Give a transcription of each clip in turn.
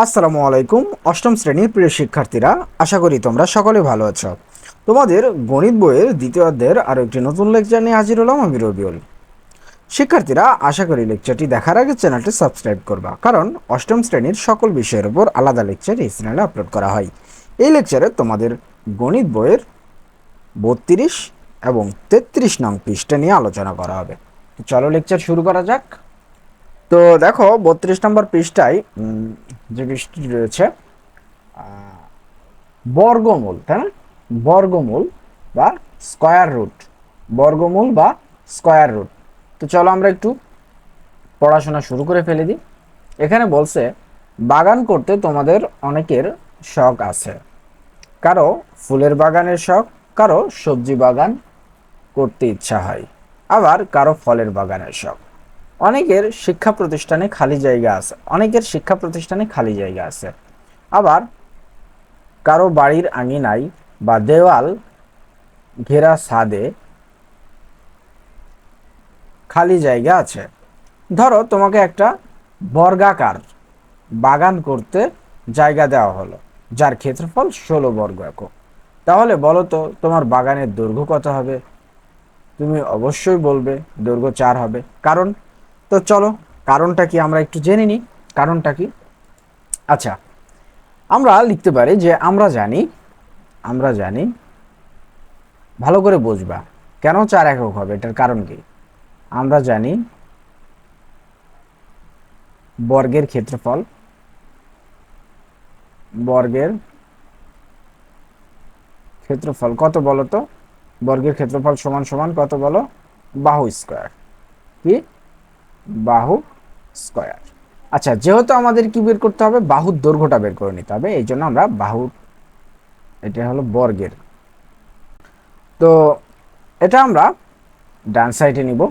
আসসালামু আলাইকুম, অষ্টম শ্রেণির প্রিয় শিক্ষার্থীরা, আশা করি তোমরা সকলে ভালো আছো। তোমাদের গণিত বইয়ের দ্বিতীয় অধ্যায়ের আরও একটি নতুন লেকচার নিয়ে হাজির হলাম আমি রবিউল। শিক্ষার্থীরা, আশা করি লেকচারটি দেখার আগে চ্যানেলটি সাবস্ক্রাইব করবা, কারণ অষ্টম শ্রেণির সকল বিষয়ের উপর আলাদা লেকচার এই চ্যানেলে আপলোড করা হয়। এই লেকচারে তোমাদের গণিত বইয়ের বত্রিশ এবং তেত্রিশ নং পৃষ্ঠা নিয়ে আলোচনা করা হবে। চলো লেকচার শুরু করা যাক। তো দেখো, বত্রিশ নম্বর পৃষ্ঠায় যে পৃষ্ঠাটি রয়েছে বর্গমূল, তাই না? বর্গমূল বা স্কয়ার রুট। বর্গমূল বা স্কয়ার রুট। তো চলো আমরা একটু পড়াশোনা শুরু করে ফেলে দিই। এখানে বলছে, বাগান করতে তোমাদের অনেকের শখ আছে। কারও ফুলের বাগানের শখ, কারও সবজি বাগান করতে ইচ্ছা হয়। আবার কারও ফলের বাগানের শখ। অনেকের শিক্ষা প্রতিষ্ঠানে খালি জায়গা আছে, অনেকের শিক্ষা প্রতিষ্ঠানে খালি জায়গা আছে। আবার কারও বাড়ির আঙিনায় বা দেওয়াল ঘেরা ছাদে খালি জায়গা আছে। ধরো তোমাকে একটা বর্গাকার বাগান করতে জায়গা দেওয়া হলো, যার ক্ষেত্রফল ষোলো বর্গ একক। তাহলে বলো তো, তোমার বাগানের দৈর্ঘ্য কত হবে? তুমি অবশ্যই বলবে দৈর্ঘ্য চার হবে, কারণ তো চলো, কারণটা কি আমরা একটু জেনে নিই? কারণটা কি? আচ্ছা আমরা লিখতে পারি যে আমরা জানি আমরা জানি, ভালো করে বুঝবা। কেন চার একক হবে? এটার কারণ কি? আমরা জানি বর্গের ক্ষেত্রফল বর্গের ক্ষেত্রফল কত বলো তো বর্গের ক্ষেত্রফল সমান সমান কত বলো? বাহু স্কয়ার কি? বাহু স্কয়ার। আচ্ছা যেহেতু আমাদের কি বের করতে হবে? বাহুর দৈর্ঘ্যটা বের করে নিতে হবে। এই জন্য আমরা বাহু এটা হলো বর্গের। তো এটা আমরা ডান সাইডে নিব।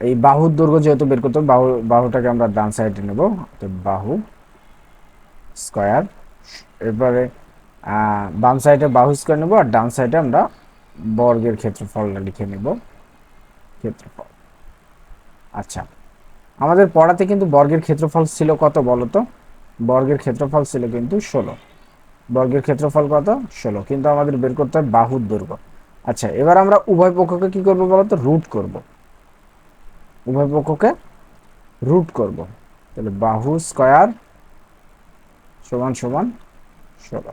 এই বাহুর দৈর্ঘ্য যেহেতু বের করতে হবে, বাহু, বাহুটাকে আমরা ডান সাইডে নেব। বাহু স্কয়ার। এরপরে বাম সাইডে বাহু স্কয়ার নেব আর ডান সাইডে আমরা বর্গের ক্ষেত্রফলটা লিখে নেব। ক্ষেত্রফল। আচ্ছা। আমাদের পড়াতে কিন্তু বর্গের ক্ষেত্রফল ছিল কত বলো তো? বর্গের ক্ষেত্রফল ছিল কিন্তু ষোলো। বর্গের ক্ষেত্রফল কত? ষোলো। কিন্তু আমাদের বের করতে হয় বাহুর দৈর্ঘ্য। আচ্ছা এবার আমরা উভয় পক্ষকে কি করব বলো তো? রুট করব। উভয় পক্ষকে রুট করব। তাহলে বাহু স্কয়ার সমান সমান ষোলো।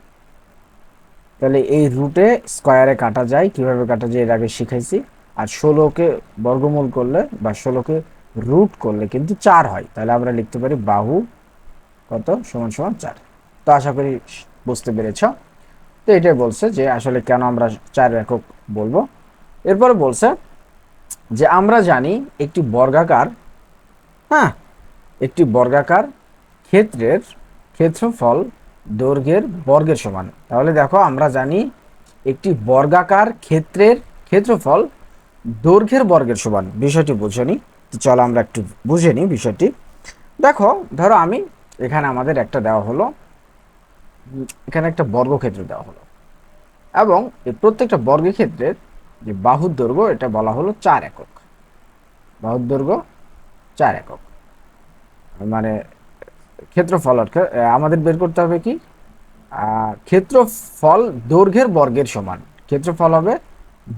তাহলে এই রুটে স্কয়ারে কাটা যায়। কীভাবে কাটা যায়? এর আগে শিখাইছি। আর ষোলোকে বর্গমূল করলে বা ষোলোকে রুট করলে কিন্তু চার হয়। তাহলে আমরা লিখতে পারি বাহু কত? সমান সমান চার। তো আশা করি বুঝতে পেরেছ। তো এটাই বলছে যে আসলে কেন আমরা চার একক বলব। এরপরে বলছে যে আমরা জানি একটি বর্গাকার হ্যাঁ একটি বর্গাকার ক্ষেত্রের ক্ষেত্রফল দৈর্ঘ্যের বর্গের সমান। তাহলে দেখো আমরা জানি একটি বর্গাকার ক্ষেত্রের ক্ষেত্রফল দৈর্ঘ্যের বর্গের সমান। বিষয়টি বুঝনি তো চলো আমরা একটু বুঝে নিই বিষয়টি। দেখো, ধরো আমি এখানে আমাদের একটা দেওয়া হলো। এখানে একটা বর্গক্ষেত্র দেওয়া হলো। এবং এই প্রত্যেকটা বর্গক্ষেত্রের যে বাহুর দৈর্ঘ্য, এটা বলা হলো চার একক। বাহুর দৈর্ঘ্য চার একক। মানে ক্ষেত্রফল আমাদের বের করতে হবে কি? ক্ষেত্রফল দৈর্ঘ্যের বর্গের সমান। ক্ষেত্রফল হবে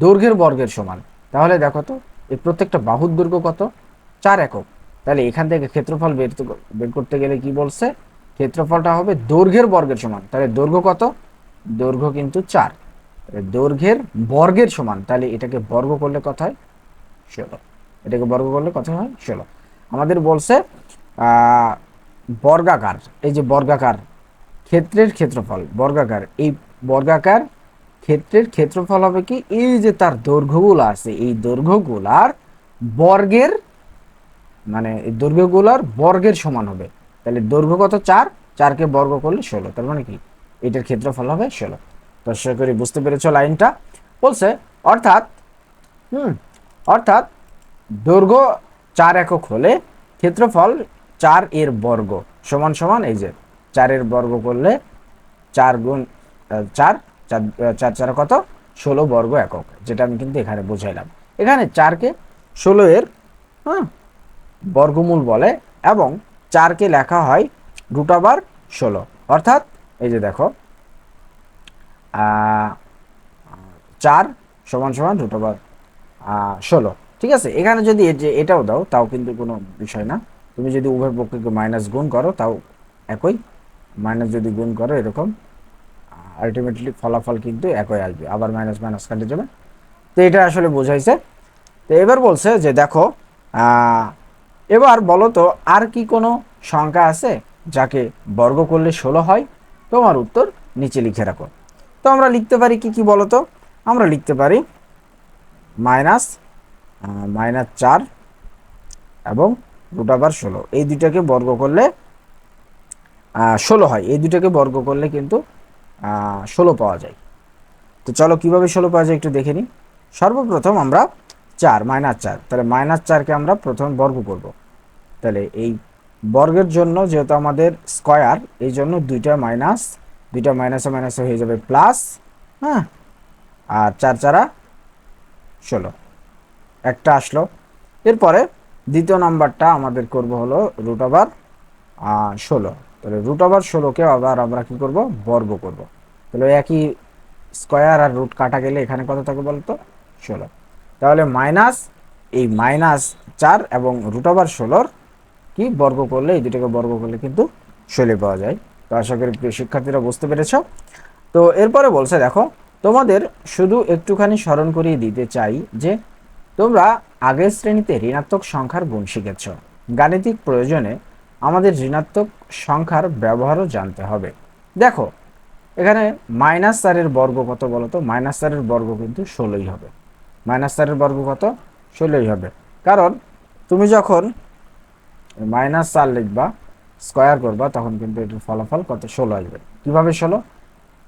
দৈর্ঘ্যের বর্গের সমান। তাহলে দেখো তো, এই প্রত্যেকটা বাহুর দৈর্ঘ্য কত? চার একক। তাহলে এখান থেকে ক্ষেত্রফল বের বের করতে গেলে কি বলছে? ক্ষেত্রফলটা হবে দৈর্ঘ্যের বর্গের সমান। তাহলে দৈর্ঘ্য কত? দৈর্ঘ্য কিন্তু চার। দৈর্ঘ্যের বর্গের সমান। তাহলে এটাকে বর্গ করলে কত হয়? ষোলো। এটাকে বর্গ করলে কত হয়? ষোলো। আমাদের বলছে বর্গাকার। এই যে বর্গাকার, ক্ষেত্রের ক্ষেত্রফল, বর্গাকার। এই বর্গাকার ক্ষেত্রের ক্ষেত্রফল হবে কি? এই যে তার দৈর্ঘ্যগুলো আছে, এই দৈর্ঘ্যগুলার বর্গের মানে এই দৈর্ঘ্যগুলার বর্গের সমান হবে। তাহলে দৈর্ঘ্য কত? চার। চারকে বর্গ করলে ষোলো। তার মানে কি? এটার ক্ষেত্রফল হবে ষোলো। তো আশা করি বুঝতে পেরেছ লাইনটা। বলছে, অর্থাৎ, হুম, অর্থাৎ দৈর্ঘ্য চার একক হলে ক্ষেত্রফল চার এর বর্গ সমান সমান এই যে চারের বর্গ করলে চার গুণ চার চার চার কত? ষোলো বর্গ একক, যেটা আমি কিন্তু এখানে বুঝাইলাম। এখানে চারকে ষোলো এর হ্যাঁ বর্গমূল বলে, এবং চারকে লেখা হয় রুট ওভার ষোলো। অর্থাৎ, এই যে দেখো চার সমান সমান রুট ওভার ষোলো। ঠিক আছে? এখানে যদি যে এটাও দাও, তাও কিন্তু কোনো বিষয় না। তুমি যদি উভয় পক্ষকে মাইনাস গুণ করো, তাও একই। মাইনাস যদি গুণ করো, এরকম। আলটিমেটলি ফলাফল কিন্তু একই আসবে, আবার মাইনাস মাইনাস কাটে যাবে। তো এটা আসলে বোঝাইছে। তো এবার বলছে যে দেখো এবার বলো তো, আর কি কোনো সংখ্যা আছে যাকে বর্গ করলে ষোলো হয়? তোমার উত্তর নিচে লিখে রাখো। তো আমরা লিখতে পারি কি কি বলো তো? আমরা লিখতে পারি মাইনাস মাইনাস চার এবং রুট আবার ষোলো। এই দুটাকে বর্গ করলে ষোলো হয়। এই দুটাকে বর্গ করলে কিন্তু ষোলো পাওয়া যায়। তো চলো কীভাবে ষোলো পাওয়া যায় একটু দেখে নিই। সর্বপ্রথম আমরা চার, মাইনাস চার। তাহলে মাইনাস চারকে আমরা প্রথম বর্গ করব। তাহলে এই বর্গের জন্য যেহেতু আমাদের স্কয়ার, এই জন্য দুইটা মাইনাস, দুইটা মাইনাসে মাইনাসে হয়ে যাবে প্লাস হ্যাঁ? আর চার চারা ষোলো। একটা আসলো। এরপরে দ্বিতীয় নাম্বারটা আমাদের করব হলো রুট ওভার ষোলো। তাহলে রুট ওভার ষোলোকে আবার আমরা কি করব? বর্গ করব। তাহলে একই স্কয়ার আর রুট কাটা গেলে এখানে কত থাকে বলতো? ষোলো। তাহলে মাইনাস এই মাইনাস চার এবং রুট ওভার ষোলোর কি বর্গ করলে, এই দুটোকে বর্গ করলে কিন্তু ষোলো পাওয়া যায়। তো আশা করি প্রিয় শিক্ষার্থীরা বুঝতে পেরেছ। তো এরপরে বলছে, দেখো, তোমাদের শুধু একটুখানি স্মরণ করিয়ে দিতে চাই যে, তোমরা আগের শ্রেণীতে ঋণাত্মক সংখ্যার গুণ শিখেছ। গাণিতিক প্রয়োজনে আমাদের ঋণাত্মক সংখ্যার ব্যবহারও জানতে হবে। দেখো, এখানে মাইনাস চারের বর্গ কত বলো তো মাইনাস চারের বর্গ কিন্তু ষোলোই হবে। মাইনাস চারের বর্গ কত? ষোলোই হবে। কারণ তুমি যখন মাইনাস চার লিখবা স্কয়ার করবা, তখন কিন্তু এটার ফলাফল কত? ষোলো আসবে। কীভাবে ষোলো?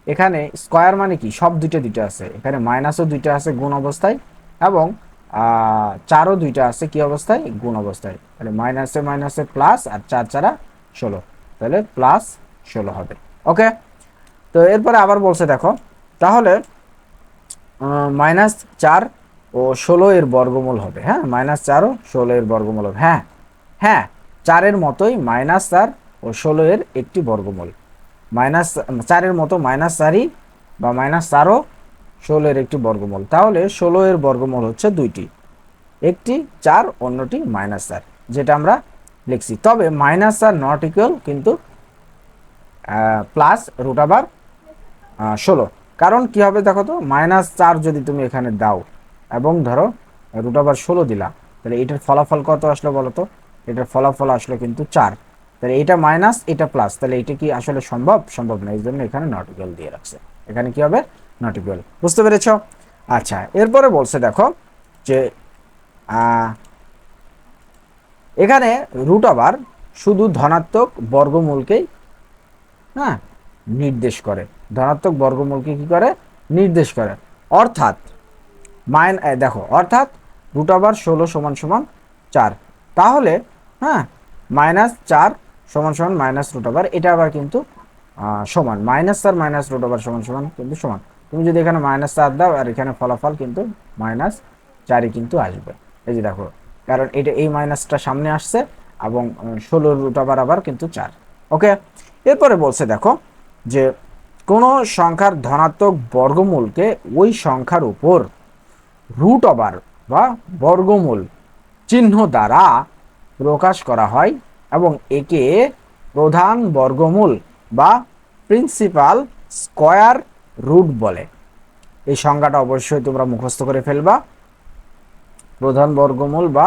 এখানে স্কয়ার মানে কি? সব দুইটা দুইটা আছে। এখানে মাইনাসও দুইটা আছে গুণ অবস্থায় এবং চারও দুইটা আছে কি অবস্থায়? গুণ অবস্থায়। তাহলে মাইনাসে মাইনাসে প্লাস আর চার চারা ষোলো। তাহলে প্লাস ষোলো হবে। ওকে তো এরপরে আবার বলছে দেখো, তাহলে মাইনাস চার ও ষোলো এর বর্গমূল হবে। হ্যাঁ? মাইনাস চার ও ষোলো এর বর্গমূল হবে। হ্যাঁ? হ্যাঁ চারের মতোই মাইনাস চার ও ষোলো এর একটি বর্গমূল। মাইনাস চারের মতো মাইনাস চারই বা মাইনাস চারও ষোলো এর একটি বর্গমূল। তাহলে ষোলো এর বর্গমূল হচ্ছে দুইটি। একটি চার, অন্যটি মাইনাস চার, যেটা আমরা লিখছি। তবে মাইনাস চার নট ইকুয়াল কিন্তু প্লাস রুট আবার ষোলো। কারণ কি হবে দেখো তো? মাইনাস চার যদি তুমি এখানে দাও এবং ধরো রুট আবার ষোলো দিলা, তাহলে এটার ফলাফল কত আসলো বলো তো? এটার ফলাফল আসলো কিন্তু চার। তাহলে এটা মাইনাস এটা প্লাস তাহলে এটা কি আসলে সম্ভব? সম্ভব না, এই জন্য এখানে নট ইকুয়াল দিয়ে রাখছে। এখানে কি হবে? নট ইকুয়াল বুঝতে পেরেছ? আচ্ছা এরপরে বলছে দেখো যে এখানে রুট আবার শুধু ধনাত্মক বর্গমূলকেই হ্যাঁ নির্দেশ করে। ধনাত্মক বর্গমূলকে কি করে? নির্দেশ করে। অর্থাৎ, মাইন দেখো, অর্থাৎ রুট আবার ষোলো সমান সমান চার। তাহলে হ্যাঁ মাইনাস চার সমান সমান মাইনাস রুট আবার এটা আবার কিন্তু সমান। মাইনাস চার, মাইনাস রুট আবার সমান সমান কিন্তু সমান। তুমি যদি এখানে মাইনাস চার দাও, আর এখানে ফলাফল কিন্তু মাইনাস চারই কিন্তু আসবে। এই যে দেখো, কারণ এটা এই মাইনাসটা সামনে আসছে এবং ষোলো রুট আবার কিন্তু চার। ওকে এরপরে বলছে দেখো যে, কোনো সংখ্যার ধনাত্মক বর্গমূলকে ওই সংখ্যার উপর রুট ওভার বা বর্গমূল চিহ্ন দ্বারা প্রকাশ করা হয় এবং একে প্রধান বর্গমূল বা প্রিন্সিপাল স্কয়ার রুট বলে। এই সংজ্ঞাটা অবশ্যই তোমরা মুখস্থ করে ফেলবা। প্রধান বর্গমূল বা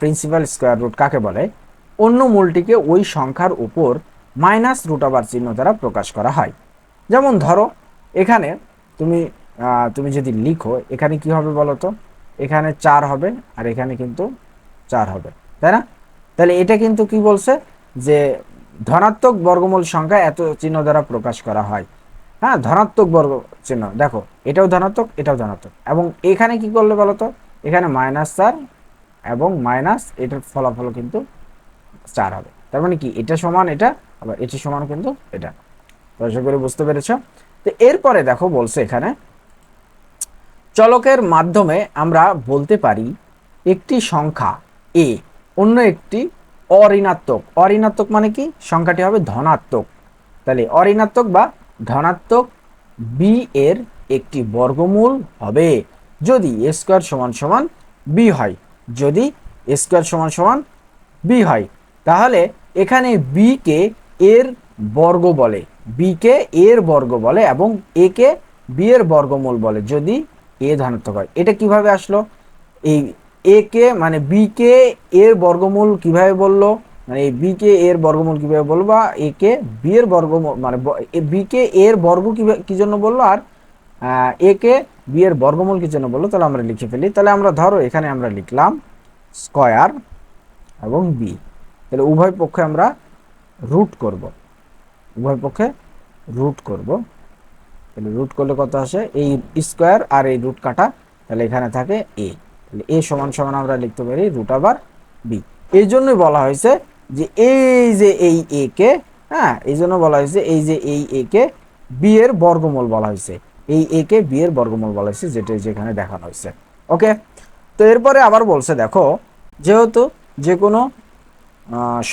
প্রিন্সিপাল স্কোয়ার রুট কাকে বলে? অন্য মূলটিকে ওই সংখ্যার উপর মাইনাস রুট আবার চিহ্ন দ্বারা প্রকাশ করা হয়। যেমন ধরো, এখানে তুমি তুমি যদি লিখো, এখানে কি হবে বলো তো এখানে চার হবে আর এখানে কিন্তু চার হবে, তাই না? তাহলে এটা কিন্তু কি বলছে? যে ধনাত্মক বর্গমূল সংখ্যা এত চিহ্ন দ্বারা প্রকাশ করা হয়। হ্যাঁ ধনাত্মক বর্গ চিহ্ন। দেখো, এটাও ধনাত্মক এটাও ধনাত্মক। এবং এখানে কি করলে বলো তো? এখানে মাইনাস চার এবং মাইনাস এটার ফলাফল কিন্তু চার হবে। তার মানে কি? এটা সমান এটা, আবার এটি সমান কিন্তু এটা। আশা করি বুঝতে পেরেছ? তো এরপরে দেখো বলছে এখানে, চলকের মাধ্যমে আমরা বলতে পারি একটি সংখ্যা এ অন্য একটি অঋণাত্মক। অঋণাত্মক মানে কি? সংখ্যাটি হবে ধনাত্মক। তাহলে অঋণাত্মক বা ধনাত্মক বি এর একটি বর্গমূল হবে। যদি এ স্কোয়ার সমান সমান বি হয়, যদি এ স্কোয়ার সমান সমান বি হয়, তাহলে এখানে বি কে এর বর্গ বলে বি কে এর বর্গ বলে এবং এ কে বি এর বর্গমূল বলে যদি এ ধনাত্মক হয়। এটা কীভাবে আসলো? এই এ কে মানে বি কে এর বর্গমূল কীভাবে বলল? মানে বি কে এর বর্গমূল কীভাবে বলব বা এ কে বি এর বর্গমূল মানে বি কে এর বর্গ কীভাবে কি জন্য বলল আর এ কে বি এর বর্গমূল কি জন্য বলল, তাহলে আমরা লিখে ফেলি। তাহলে আমরা ধরো এখানে আমরা লিখলাম স্কয়ার এবং বি তাহলে উভয় পক্ষে আমরা রুট করব। উভয় পক্ষে রুট করব। তাহলে রুট করলে কত আসে? এই স্কোয়ার আর এই রুট কাটা তাহলে এখানে থাকে এ তাহলে এ সমান সমান আমরা লিখতে পারি রুট আবার বি এই জন্যই বলা হয়েছে যে এই যে এই এ কে হ্যাঁ এই জন্য বলা হয়েছে এই যে এই এ কে বি এর বর্গমূল বলা হয়েছে। এই এ কে বি এর বর্গমূল বলা হয়েছে, যেটা যেখানে দেখানো হয়েছে। ওকে তো এরপরে আবার বলছে, দেখো, যেহেতু যে কোনো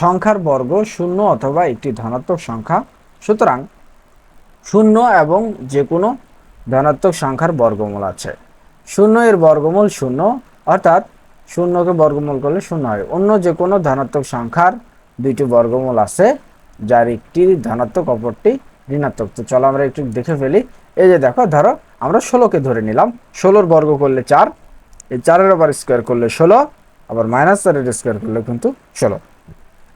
সংখ্যার বর্গ শূন্য অথবা একটি ধনাত্মক সংখ্যা, সুতরাং শূন্য এবং যে কোনো ধনাত্মক সংখ্যার বর্গমূল আছে। শূন্য এর বর্গমূল শূন্য, অর্থাৎ শূন্যকে বর্গমূল করলে শূন্য হয়। অন্য যে কোনো ধনাত্মক সংখ্যার দুইটি বর্গমূল আছে, যার একটি ধনাত্মক, অপরটি ঋণাত্মক। তো চলো আমরা একটু দেখে ফেলি। এই যে দেখো, ধরো আমরা ষোলোকে ধরে নিলাম। ষোলোর বর্গ করলে চার, এই চারের আবার স্কোয়ার করলে ষোলো, আবার মাইনাস চারের স্কোয়ার করলে কিন্তু ষোলো।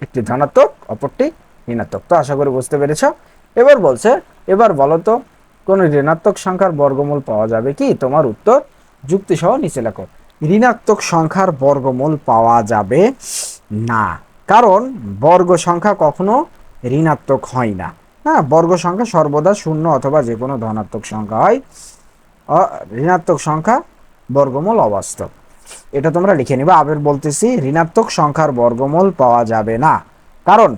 একটি ধনাত্মক, অপরটি ঋণাত্মক। তো আশা করি বুঝতে পেরেছ? এবার বলছে, এবার বলো তো, কোন ঋণাত্মক সংখ্যার বর্গমূল পাওয়া যাবে কি? তোমার উত্তর যুক্তি সহ নিচে লেখো। ঋণাত্মক সংখ্যার বর্গমূল পাওয়া যাবে না। কারণ বর্গ সংখ্যা কখনো ঋণাত্মক হয় না। হ্যাঁ বর্গ সংখ্যা সর্বদা শূন্য অথবা যে কোনো ধনাত্মক সংখ্যা হয়। ঋণাত্মক সংখ্যা বর্গমূল অবাস্তব। এটা তোমরা লিখে নিবা। আবার বলতেছি, ঋণাত্মক সংখ্যার বর্গমূল পাওয়া যাবে না। কারণ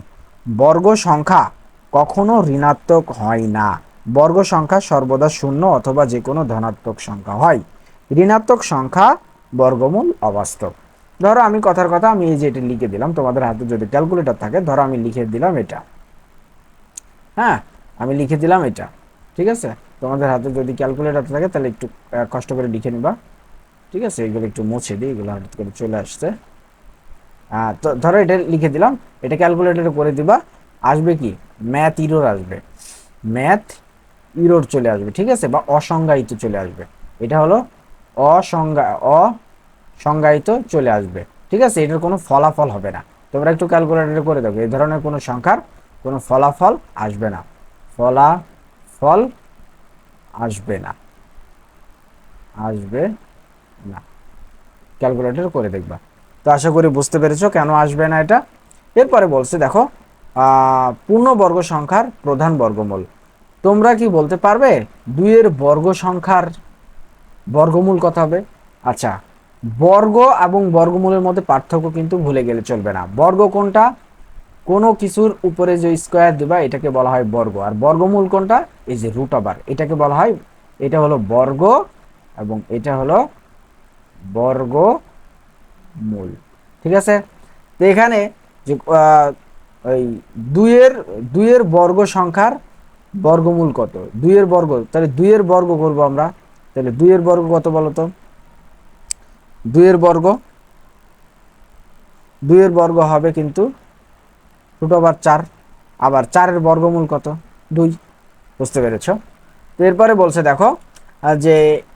বর্গ সংখ্যা কখনো ঋণাত্মক হয় না। বর্গ সংখ্যা সর্বদা শূন্য অথবা যে কোনো ধনাত্মক সংখ্যা হয়। ঋণাত্মক সংখ্যা বর্গমূল অবাস্তব। ধরো আমি কথার কথা আমি এই যে এটা লিখে দিলাম, তোমাদের হাতে যদি ক্যালকুলেটর থাকে, ধরো আমি লিখে দিলাম এটা। হ্যাঁ আমি লিখে দিলাম এটা, ঠিক আছে? তোমাদের হাতে যদি ক্যালকুলেটর থাকে, তাহলে একটু কষ্ট করে লিখে নিবা। ঠিক আছে? এগুলো একটু মুছে দিই, এগুলো হঠাৎ করে চলে আসছে। তো ধরো এটা লিখে দিলাম, এটা ক্যালকুলেটরে করে দিবা, আসবে কি? ম্যাথ ইরোর আসবে। ম্যাথ ইরোর চলে আসবে, ঠিক আছে? বা অসংজ্ঞায়িত চলে আসবে। এটা হলো অসংজ্ঞা অসংজ্ঞায়িত চলে আসবে। ঠিক আছে? এটার কোনো ফলাফল হবে না। তোমরা একটু ক্যালকুলেটরে করে দেবো এই ধরনের কোনো সংখ্যার কোনো ফলাফল আসবে না। ফলাফল আসবে না। আসবে না। ক্যালকুলেটর করে দেখবা। তো আশা করি বুঝতে পেরেছ কেন আসবে না এটা? এরপরে বলছে, দেখো পূর্ণবর্গ সংখ্যার প্রধান বর্গমূল। তোমরা কি বলতে পারবে? দুইয়ের বর্গ সংখ্যার বর্গমূল কত হবে? আচ্ছা বর্গ এবং বর্গমূলের মধ্যে পার্থক্য কিন্তু ভুলে গেলে চলবে না। বর্গ কোনটা? কোনো কিছুর উপরে যে স্কোয়ার দিবা, এটাকে বলা হয় বর্গ। আর বর্গমূল কোনটা? এই যে রুট আবার এটাকে বলা হয়, এটা হলো বর্গ এবং এটা হলো বর্গ মূল ঠিক আছে? তো এখানে যে ওই দুইয়ের দুইয়ের বর্গ সংখ্যার বর্গমূল কত? দুইয়ের বর্গ, তাহলে দুইয়ের বর্গ করব আমরা। তাহলে দুইয়ের বর্গ কত বলতো দুইয়ের বর্গ দুইয়ের বর্গ হবে কিন্তু রুট ওভার চার। আবার চারের বর্গমূল কত? দুই। বুঝতে পেরেছ? তো এরপরে বলছে দেখো যে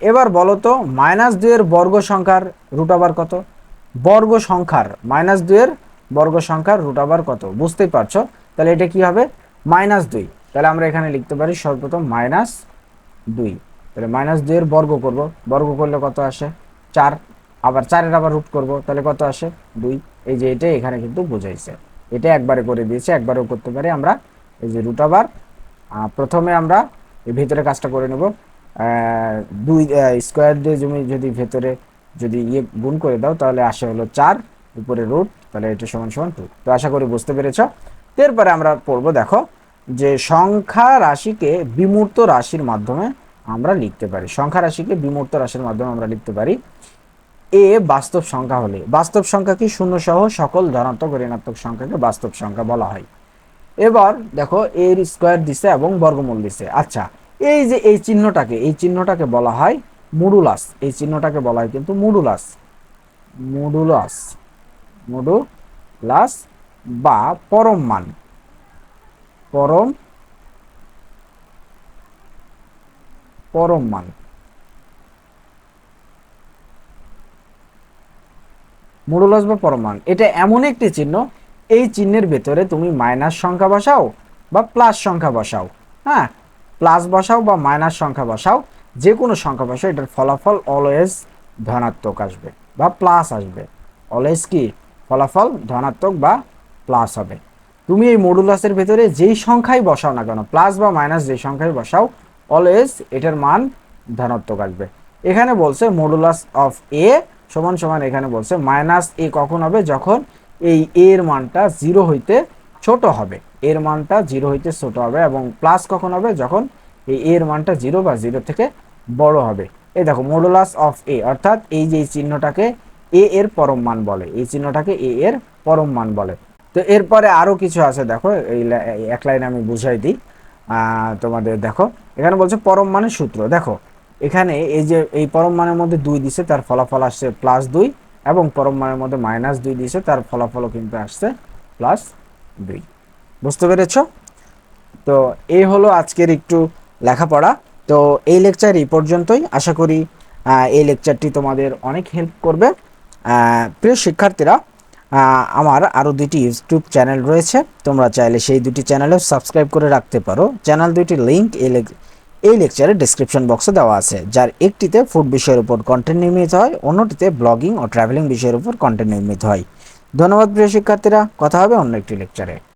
এবার বলো তো মাইনাস দুইয়ের বর্গ সংখ্যার রুট ওভার কত? বর্গ সংখ্যার মাইনাস দুইয়ের বর্গ সংখ্যার রুট ওভার কত? বুঝতেই পারছ? তাহলে এটা কি হবে? মাইনাস দুই। তাহলে আমরা এখানে লিখতে পারি সর্বপ্রথম মাইনাস দুই। তাহলে মাইনাস দুইয়ের বর্গ করব। বর্গ করলে কত আসে? চার। আবার চারের আবার রুট করব, তাহলে কত আসে? দুই। এই যে এটা এখানে কিন্তু বোঝাইছে। এটা একবারে করে দিয়েছে, একবারেও করতে পারি আমরা। এই যে রুট আবার প্রথমে আমরা এই ভেতরে কাজটা করে নেব। দুই স্কোয়ার দিয়ে জমি যদি ভেতরে যদি ইয়ে গুণ করে দাও, তাহলে আসে হলো চার, উপরে রুট তাহলে এটা সমান সমান টু তো আশা করি বুঝতে পেরেছ? এরপরে আমরা পড়ব, দেখো, যে সংখ্যা রাশিকে বিমূর্ত রাশির মাধ্যমে আমরা লিখতে পারি। সংখ্যা রাশিকে বিমূর্ত রাশির মাধ্যমে আমরা লিখতে পারি। এ বাস্তব সংখ্যা হলে, বাস্তব সংখ্যা কি শূন্য সহ সকল ধনাত্মক ঋণাত্মক সংখ্যাকে বাস্তব সংখ্যা বলা হয়। এবার দেখো এর স্কোয়ার দিছে এবং বর্গমূল দিছে। আচ্ছা এই যে এই চিহ্নটাকে এই চিহ্নটাকে বলা হয় মুডুলাস। এই চিহ্নটাকে বলা হয় কিন্তু মুডুলাস। মুডুলাস মুডুলাস বা পরম মান। পরম পরম মান মডুলাস বা পরমান এটা এমন একটি চিহ্ন, এই চিহ্নের ভেতরে তুমি মাইনাস সংখ্যা বসাও বা প্লাস সংখ্যা বসাও। হ্যাঁ প্লাস বসাও বা মাইনাস সংখ্যা বসাও যে কোনো সংখ্যা বসাও, এটার ফলাফল অলওয়েজ ধনাত্মক আসবে বা প্লাস আসবে। অলওয়েজ কি? ফলাফল ধনাত্মক বা প্লাস হবে। তুমি এই মডুলাসের ভেতরে যেই সংখ্যাই বসাও না কেন, প্লাস বা মাইনাস যেই সংখ্যাই বসাও অলওয়েজ এটার মান ধনাত্মক আসবে। এখানে বলছে মডুলাস অফ এ সমান সমান এখানে বলছে মাইনাস এ কখন হবে? যখন এই এর মানটা জিরো হইতে ছোট হবে। এর মানটা জিরো হইতে ছোট হবে এবং প্লাস কখন হবে? যখন এই এর মানটা জিরো বা জিরো থেকে বড় হবে। এই দেখো মডুলাস অফ এ অর্থাৎ এই যে চিহ্নটাকে এ এর পরম মান বলে। এই চিহ্নটাকে এ এর পরম মান বলে। তো এরপরে আরও কিছু আছে, দেখো, এই এক লাইনে আমি বুঝাই দিই। তোমাদের দেখো। এখানে বলছে পরম মানের সূত্র। দেখো, এখানে এই যে, এই পরম মানের মধ্যে দুই দিছে, তার ফলাফল আসছে প্লাস দুই, এবং পরম মানের মধ্যে মাইনাস দুই দিছে, তার ফলাফলও কিন্তু আসছে প্লাস দুই। বুঝতে পেরেছ? তো এই হলো আজকের একটু লেখাপড়া। তো এই লেকচার এই পর্যন্তই। আশা করি এই লেকচারটি তোমাদের অনেক হেল্প করবে। প্রিয় শিক্ষার্থীরা আমার আরও দুটি ইউটিউব চ্যানেল রয়েছে। তোমরা চাইলে সেই দুটি চ্যানেলেও সাবস্ক্রাইব করে রাখতে পারো। চ্যানেল দুইটির লিঙ্ক এই লেকচারের ডিসক্রিপশন বক্সে দেওয়া আছে, যার একটিতে ফুড বিষয়ের উপর কন্টেন্ট নির্মিত হয়, অন্যটিতে ব্লগিং ও ট্রাভেলিং বিষয়ের উপর কন্টেন্ট নির্মিত হয়। ধন্যবাদ প্রিয় শিক্ষার্থীরা, কথা হবে অন্য একটি লেকচারে।